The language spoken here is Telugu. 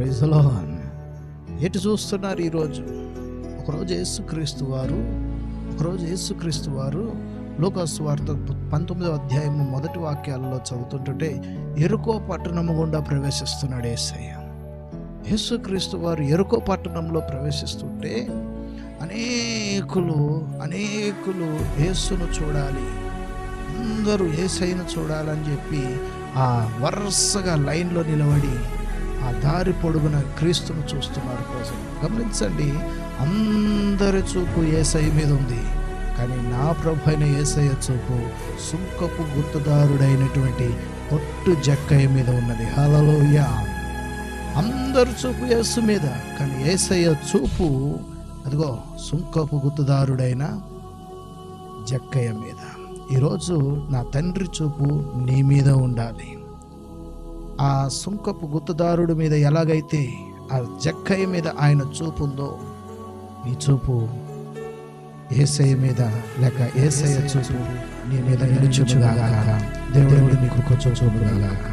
ప్రైజ్లో ఎటు చూస్తున్నారు ఈరోజు? ఒకరోజు యేసుక్రీస్తు వారు ఒకరోజు యేసుక్రీస్తు వారు లోకాసు వార్త పంతొమ్మిదో అధ్యాయం మొదటి వాక్యాలలో చదువుతుంటుంటే ఎరుకో పట్టణము గుండా ప్రవేశిస్తున్నాడు ఏసయ్య. యేసుక్రీస్తు వారు ఎరుకో పట్టణంలో ప్రవేశిస్తుంటే అనేకులు అనేకులు యేసును చూడాలి. అందరూ ఏసైను చూడాలని చెప్పి ఆ వరుసగా లైన్లో నిలబడి ఆ దారి పొడుగున క్రీస్తును చూస్తున్నారు ప్రజలు. గమనించండి అందరి చూపు ఏసై మీద ఉంది. కానీ నా ప్రభు అయిన ఏసయ్య చూపు సుంకపు గుర్తుదారుడైనటువంటి పొట్టు జక్కయ్య మీద ఉన్నది. హలలోయ అందరు చూపు యేసు మీద. కానీ ఏసయ్య చూపు అదిగో సుంకపు గుర్తుదారుడైన జక్కయ్య మీద. ఈరోజు నా తండ్రి చూపు నీ మీద ఉండాలి. ఆ సుంకపు గుర్తుదారుడు మీద ఎలాగైతే ఆ జక్కయ్య మీద ఆయన చూపు ఉందో నీ చూపు ఏసయ్య మీద లేక ఏసయ్య చూపు నీ మీద నిలుచుగాక దేవుడు నీకు కొంచెం చూపుగాక